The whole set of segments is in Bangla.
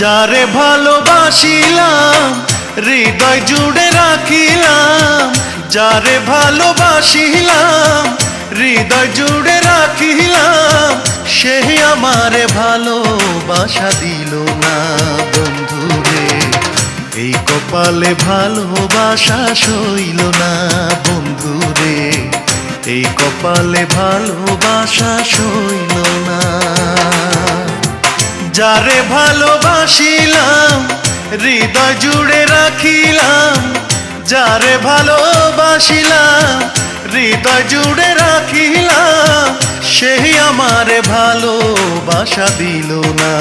যারে ভালোবাসিলাম, হৃদয় জুড়ে রাখিলাম, যারে ভালোবাসিলাম, হৃদয় জুড়ে রাখিলাম সে আমারে ভালোবাসা দিল না বন্ধুরে এই কপালে ভালোবাসা সইল না বন্ধুরে এই কপালে ভালোবাসা সইল না। যারে ভালোবাসিলাম, হৃদয় জুড়ে রাখিলাম, যারে ভালোবাসিলাম, হৃদয় জুড়ে রাখিলাম, সেই আমারে ভালোবাসা দিল না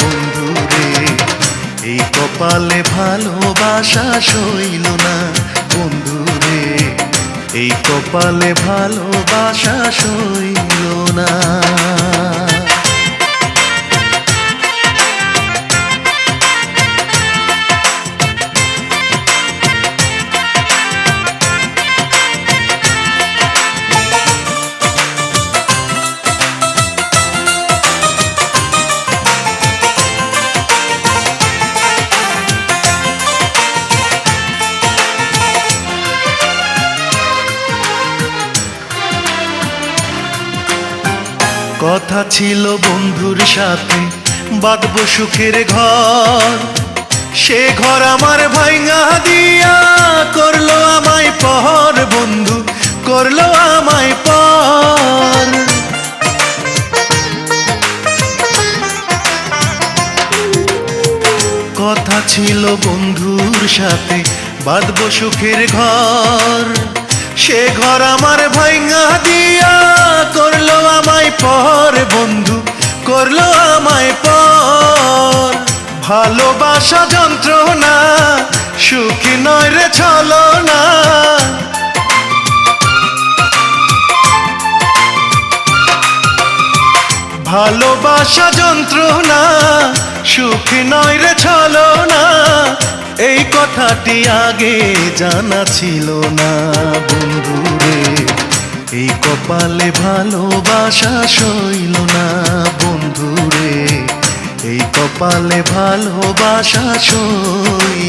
বন্ধুরে এই কপালে ভালোবাসা সইল না বন্ধুরে এই কপালে ভালোবাসা সইল না। কথা ছিল বন্ধুর সাথে, বাঁধবো সুখের ঘর। সে ঘর আমার ভাইঙা দিয়া করল আমায় পর বন্ধু, করল আমায় পর। কথা ছিল বন্ধুর সাথে, বাঁধবো সুখের ঘর। সে ঘর আমার ভাইঙা পর বন্ধু করল আমায় পর। ভালোবাসা যন্ত্রণা, সুখী নয় রে ছলো না ভালোবাসা যন্ত্রণা, সুখী নয় রে ছলো না এই কথাটি আগে জানা ছিল না বন্ধুরে এই কপালে ভালোবাসা সইল না বন্ধুরে। এই কপালে ভালোবাসা সইল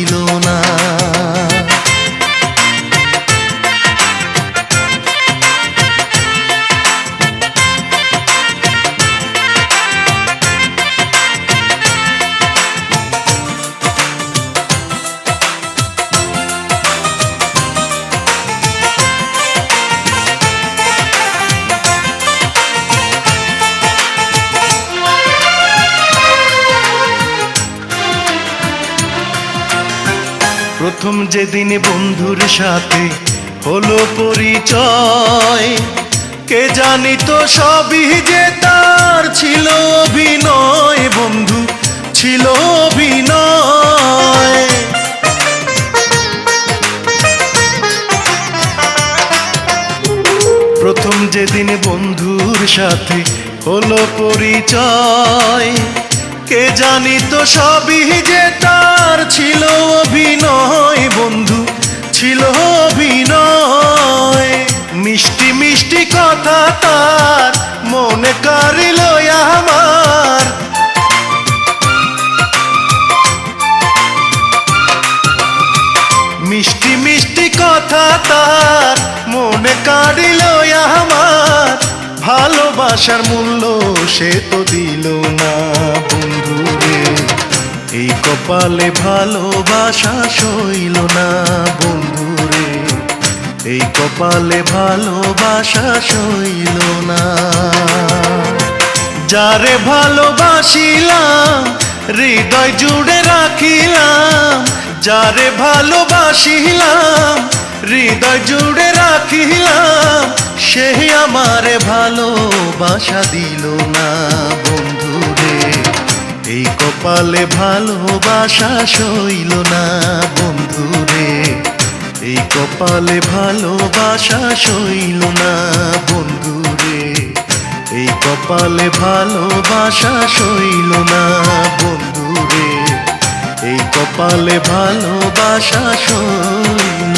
প্রথম যেদিন বন্ধুর সাথে হলো পরিচয়, কে জানি তো সবই যে তার ছিল অভিনয় বন্ধু, ছিল অভিনয়। প্রথম যেদিন বন্ধুর সাথে হলো পরিচয় কে জানি তো সবই যে তার ছিল অভিনয় বন্ধু, ছিল অভিনয়। মিষ্টি মিষ্টি কথা তার মনে কারিল আমার। মিষ্টি মিষ্টি কথা তার মনে কাড়িল আমার। ভালোবাসার মূল্য সে তো দিল না। এই কপালে ভালোবাসা সইল না, বন্ধুরে। এই কপালে ভালোবাসা সইল না। যারে ভালোবাসিলাম, হৃদয় জুড়ে রাখিলাম, যারে ভালোবাসিলাম, হৃদয় জুড়ে রাখিলাম সে আমারে ভালোবাসা দিল না বন্ধুরে এই কপালে ভালোবাসা সইল না, বন্ধুরে। এই কপালে ভালোবাসা সইল না, বন্ধুরে। এই কপালে ভালোবাসা সইল না, বন্ধুরে। এই কপালে ভালোবাসা সইল